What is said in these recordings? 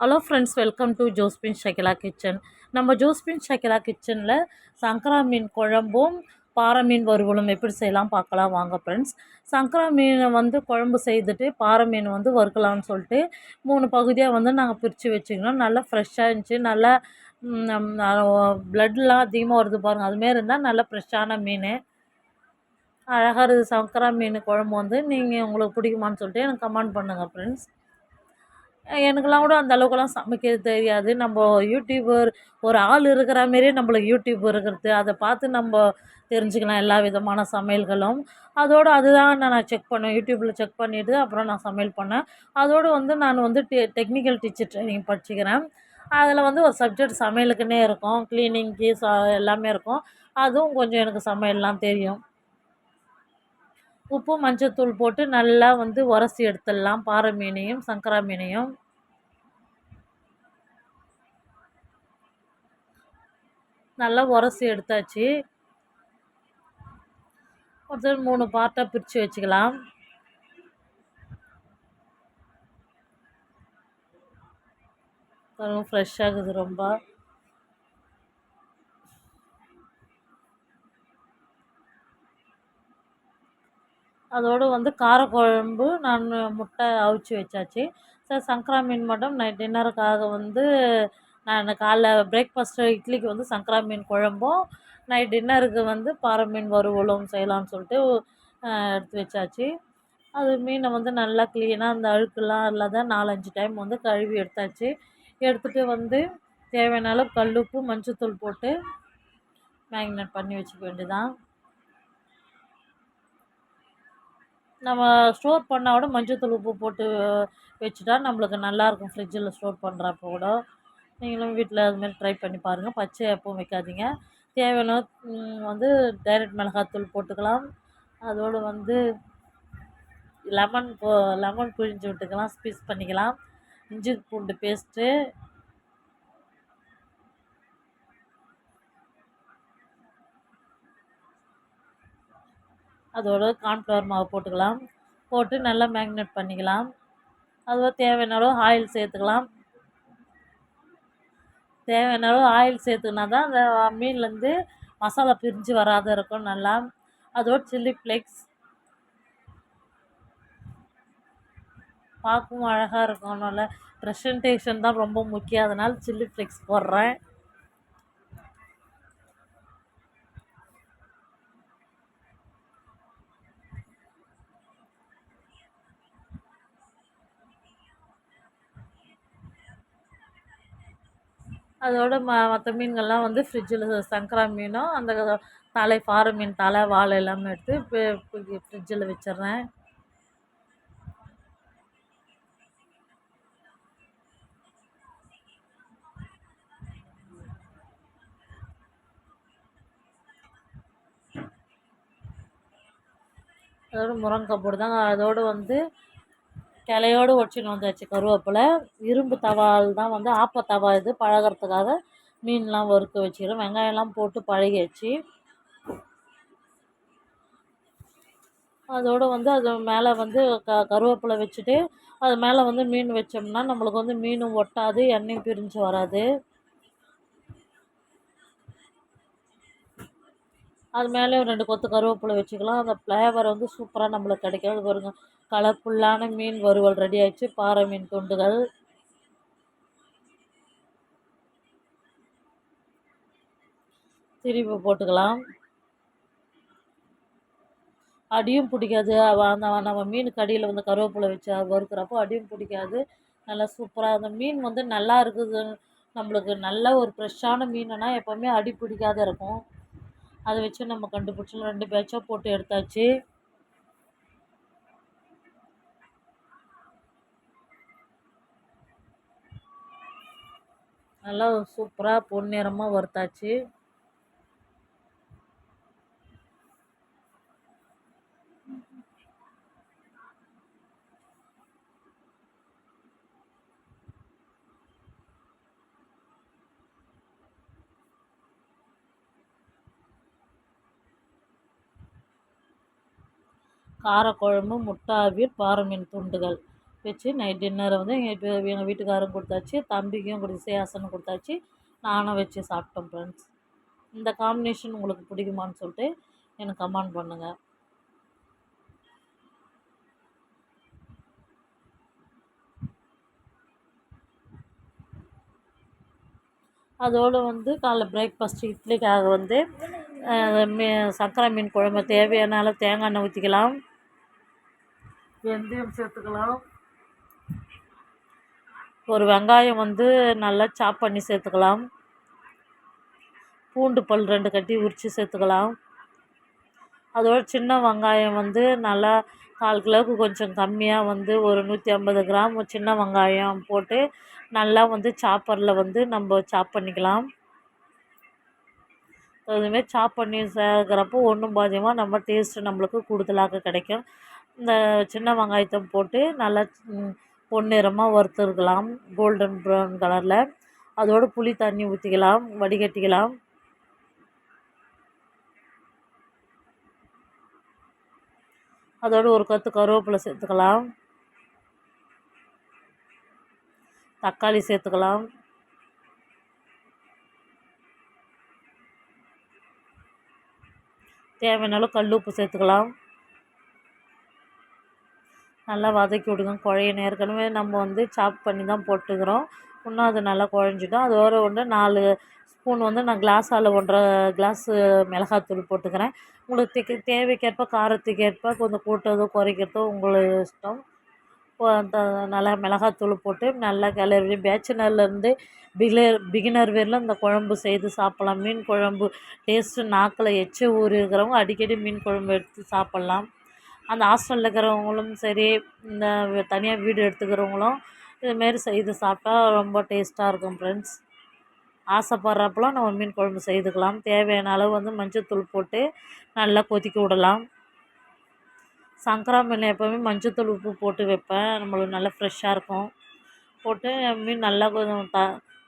Hello friends welcome to Josephine Shakila kitchen நம்ம Josephine Shakila கிச்சனில் சங்கரா மீன் குழம்பும் பாறை மீன் வறுவலும் எப்படி செய்யலாம் பார்க்கலாம். வாங்க ஃப்ரெண்ட்ஸ் சங்கரா மீனை வந்து குழம்பு செய்துட்டு பாறை மீன் வந்து வறுக்கலாம்னு சொல்லிட்டு மூணு பகுதியாக வந்து நாங்கள் பிரித்து வச்சுக்கணும் நல்லா ஃப்ரெஷ்ஷாக இருந்துச்சு. நல்லா ப்ளட்லாம் அதிகமாக வருது பாருங்கள் அதுமாரி இருந்தால் நல்லா ஃப்ரெஷ்ஷான மீன். அழகாக இருக்குது சங்கரா மீன் குழம்பு வந்து நீங்கள் உங்களுக்கு பிடிக்குமான்னு சொல்லிட்டு எனக்கு கமெண்ட் பண்ணுங்கள் ஃப்ரெண்ட்ஸ் எனக்கெல்லாம் கூட அந்த அளவுக்குலாம் சமைக்க தெரியாது. நம்ம யூடியூபர் ஒரு ஆள் இருக்கிற மாரியே நம்மளுக்கு யூடியூப் இருக்கிறது. அதை பார்த்து நம்ம தெரிஞ்சுக்கலாம் எல்லா விதமான சமையல்களும். அதோடு அதுதான் நான் செக் பண்ணேன். யூடியூப்பில் செக் பண்ணிவிட்டு அப்புறம் நான் சமையல் பண்ணேன். அதோடு வந்து நான் வந்து டெ டெக்னிக்கல் டீச்சர் ட்ரைனிங் படிச்சுக்கிறேன். அதில் வந்து ஒரு சப்ஜெக்ட் சமையலுக்குன்னே இருக்கும். க்ளீனிங்க்கு ச எல்லாமே இருக்கும். அதுவும் கொஞ்சம் எனக்கு சமையல்லாம் தெரியும். உப்பு மஞ்சத்தூள் போட்டு நல்லா வந்து உரசி எடுத்துடலாம். பாறை மீனையும் சங்கரா மீனையும். நல்லா உரசி எடுத்தாச்சு. ஒருத்தர் மூணு பார்ட்டாக பிரித்து வச்சுக்கலாம். ஃப்ரெஷ்ஷாகுது ரொம்ப. அதோடு வந்து காரக்குழம்பு நான் முட்டை அவிச்சு வச்சாச்சு. சார் சங்கரா மீன் மட்டும் நைட் டின்னருக்காக வந்து நான் காலைல பிரேக்ஃபாஸ்ட்டு இட்லிக்கு வந்து சங்கரா மீன் குழம்பும் நைட் டின்னருக்கு வந்து பாறை மீன் வறுவலும் செய்யலாம்னு சொல்லிட்டு எடுத்து வச்சாச்சு. அது மீனை வந்து நல்லா க்ளீனாக அந்த அழுக்கெல்லாம் இல்லாத நாலஞ்சு டைம் வந்து கழுவி எடுத்தாச்சு. எடுத்துகிட்டு வந்து தேவையான அளவு கல்லுப்பு மஞ்சத்தூள் போட்டு மேக்னேட் பண்ணி வச்சுக்க வேண்டியதான் நம்ம ஸ்டோர் பண்ணால் கூட மஞ்சத்தூள் உப்பு போட்டு வச்சுட்டா நம்மளுக்கு நல்லாயிருக்கும். ஃப்ரிட்ஜில் ஸ்டோர் பண்ணுறப்ப கூட. நீங்களும் வீட்டில் அதுமாரி ட்ரை பண்ணி பாருங்கள் பச்சை எப்பவும் வைக்காதீங்க. தேவையான வந்து டைரக்ட் மிளகாத்தூள் போட்டுக்கலாம். அதோடு வந்து லெமன் போ லெமன் புழிஞ்சு விட்டுக்கலாம். ஸ்பீஸ் பண்ணிக்கலாம். இஞ்சி பூண்டு பேஸ்ட்டு அதோட கார்ன்ஃப்ளவர் மாவு போட்டுக்கலாம். போட்டு நல்லா மேக்னேட் பண்ணிக்கலாம். அதுவும் தேவையான அளவு ஆயில் சேர்த்துக்கலாம். தேவையான அளவு ஆயில் சேர்த்துக்கினா தான் அந்த மீன்லேருந்து மசாலா பிரிஞ்சு வராத இருக்கும் நல்லா. அதோட சில்லி ஃப்ளேக்ஸ் பார்க்கவும் அழகாக இருக்கும். நல்லா ப்ரெசன்டேஷன் தான் ரொம்ப முக்கியம். அதனால் சில்லி ஃப்ளேக்ஸ் போடுறேன். அதோட ம மற்ற மீன்கள்லாம் வந்து ஃப்ரிட்ஜில் சங்கரா மீனும் அந்த தலை பாறை மீன் தலை வால் எல்லாமே எடுத்து ஃப்ரிட்ஜில் வச்சிடுறேன் அதோட முருங்கக்காய் போட்டு அதோடு வந்து கிளையோடு ஒடிச்சின்னு வந்தாச்சு கருவேப்பிலை. இரும்பு தவால் தான் வந்து ஆப்ப தவா இது. பழகிறதுக்காக மீன்லாம் வறுக்க வச்சுக்கிறோம் வெங்காயம்லாம் போட்டு பழகிடுச்சு அதோடு வந்து அது மேலே வந்து க கருவேப்பிலை வச்சுட்டு அது மேலே வந்து மீன் வச்சோம்னா நம்மளுக்கு வந்து மீனும் ஒட்டாது எண்ணெயும் பிரிஞ்சு வராது. அது மேலே ரெண்டு கொத்து கருவேப்பிலை வச்சுக்கலாம். அந்த ஃப்ளேவர் வந்து சூப்பராக நம்மளுக்கு கிடைக்கும் அது பாருங்க கலர்ஃபுல்லான மீன் வறுவல் ரெடி ஆயிடுச்சு. பாறை மீன் துண்டுகள். திருப்பி போட்டுக்கலாம். அடியும் பிடிக்காது. அந்த நம்ம மீனுக்கு அடியில் வந்து கருவேப்பிலை வச்சு வறுக்கிறப்போ அடியும் பிடிக்காது. நல்லா சூப்பராக அந்த மீன் வந்து நல்லா இருக்குது. நம்மளுக்கு நல்ல ஒரு ஃப்ரெஷ்ஷான மீனுனா எப்போவுமே அடி பிடிக்காத இருக்கும். அதை வச்சு நம்ம கண்டுபிடிச்சோம் ரெண்டு பேட்சாக போட்டு எடுத்தாச்சு. நல்லா சூப்பராக பொன்னிறமாக வறுத்தாச்சு. காரக்குழம்பு முட்டை அவியல் பாறை மீன் துண்டுகள் வச்சு நைட் டின்னரை வந்து எங்கள் எங்கள் வீட்டுக்காரும் கொடுத்தாச்சு. தம்பிக்கும் கொடுத்து சேயாசனும் கொடுத்தாச்சு. நானும் வச்சு சாப்பிட்டோம் ஃப்ரெண்ட்ஸ் இந்த காம்பினேஷன் உங்களுக்கு பிடிக்குமான்னு சொல்லிட்டு எனக்கு கமெண்ட் பண்ணுங்கள் அதோடு வந்து காலைல பிரேக்ஃபாஸ்ட் இட்லிக்காக வந்து மீ சக்கரை மீன் குழம்பு தேவையான அளவு தேங்காய் எண்ணெய் ஊற்றிக்கலாம் வெந்தயம் சேர்த்துக்கலாம். ஒரு வெங்காயம் வந்து நல்லா சாப் பண்ணி சேர்த்துக்கலாம். பூண்டு பல் ரெண்டு கட்டி உரித்து சேர்த்துக்கலாம். அதோட சின்ன வெங்காயம் வந்து நல்லா கால் கிலோவுக்கு கொஞ்சம் கம்மியாக வந்து ஒரு நூற்றி ஐம்பது கிராம் சின்ன வெங்காயம் போட்டு நல்லா வந்து சாப்பரில் வந்து நம்ம சாப் பண்ணிக்கலாம். அதுமாரி சாப் பண்ணி சேர்க்குறப்போ ஒன்றும் பாதியமாக நம்ம டேஸ்ட்டு நம்மளுக்கு கூடுதலாக கிடைக்கும். இந்த சின்ன வெங்காயத்தை போட்டு நல்லா பொன்னிறமாக வறுத்துருக்கலாம். கோல்டன் ப்ரௌன் கலரில் அதோடு புளி தண்ணி ஊற்றிக்கலாம் வடிகட்டிக்கலாம். அதோடு ஒரு கற்று கருவேப்பிலை சேர்த்துக்கலாம். தக்காளி சேர்த்துக்கலாம். தேவையான அளவு கல் உப்பு சேர்த்துக்கலாம். நல்லா வதக்கி விடுங்க. குழைய ஏற்கனவே நம்ம வந்து சாப் பண்ணி தான் போட்டுக்கிறோம். இன்னும் அது நல்லா குழஞ்சிடும். அதோட ஒன்று நாலு ஸ்பூன் வந்து நான் கிளாஸால் ஒன்றரை கிளாஸு மிளகாத்தூள் போட்டுக்கிறேன். உங்களுக்கு தேவைக்கேற்ப காரத்துக்கேற்ப கொஞ்சம் கூட்டுறதோ குறைக்கிறதோ உங்களுக்கு இஷ்டம். நல்லா மிளகாத்தூள் போட்டு நல்லா கிளறி பேச்சுலர்லேருந்து பிகினர் பிகினர் வேரில் இந்த குழம்பு செய்து சாப்பிட்லாம். மீன் குழம்பு டேஸ்ட்டு நாக்கில் எச்சி ஊறி இருக்கிறவங்க அடிக்கடி மீன் குழம்பு எடுத்து சாப்பிட்லாம். அந்த ஹாஸ்டலில் இருக்கிறவங்களும் சரி இந்த தனியாக வீடு எடுத்துக்கிறவங்களும் இதுமாரி செய்து சாப்பிட்டா ரொம்ப டேஸ்ட்டாக இருக்கும் ஃப்ரெண்ட்ஸ் ஆசைப்படுறப்பெல்லாம் நம்ம மீன் குழம்பு செய்துக்கலாம். தேவையான அளவு வந்து மஞ்சத்தூள் போட்டு நல்லா கொதிக்க விடலாம். சங்கரா மீன் எப்போவுமே மஞ்சத்தூள் உப்பு போட்டு வைப்பேன். நம்மளுக்கு நல்லா ஃப்ரெஷ்ஷாக இருக்கும். போட்டு மீன் நல்லா கொஞ்சம் த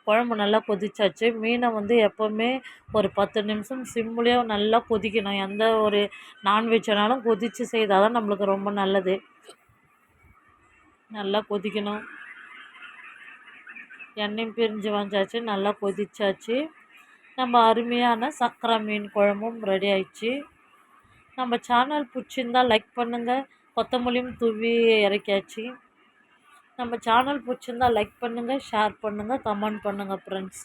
குழம்பு நல்லா கொதிச்சாச்சு. மீனை வந்து எப்போவுமே ஒரு பத்து நிமிஷம் சிம்லேயே நல்லா கொதிக்கணும். எந்த ஒரு நான்வெஜ்னாலும் கொதித்து செய்தால் தான் நம்மளுக்கு ரொம்ப நல்லது. நல்லா கொதிக்கணும். எண்ணெயும் பிரிஞ்சு வந்தாச்சு. நல்லா கொதிச்சாச்சு. நம்ம அருமையான சக்கரை மீன் குழம்பும் ரெடி ஆயிடுச்சு. நம்ம சேனல் பிடிச்சிருந்தால் லைக் பண்ணுங்கள் கொத்தமல்லியும் தூவி இறக்கியாச்சு. நம்ம சேனல் பிடிச்சிருந்தால் லைக் பண்ணுங்கள் ஷேர் பண்ணுங்கள் கமெண்ட் பண்ணுங்கள் friends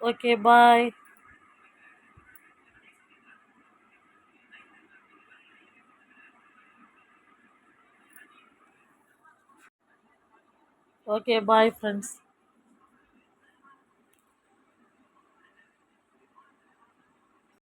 okay bye okay bye friends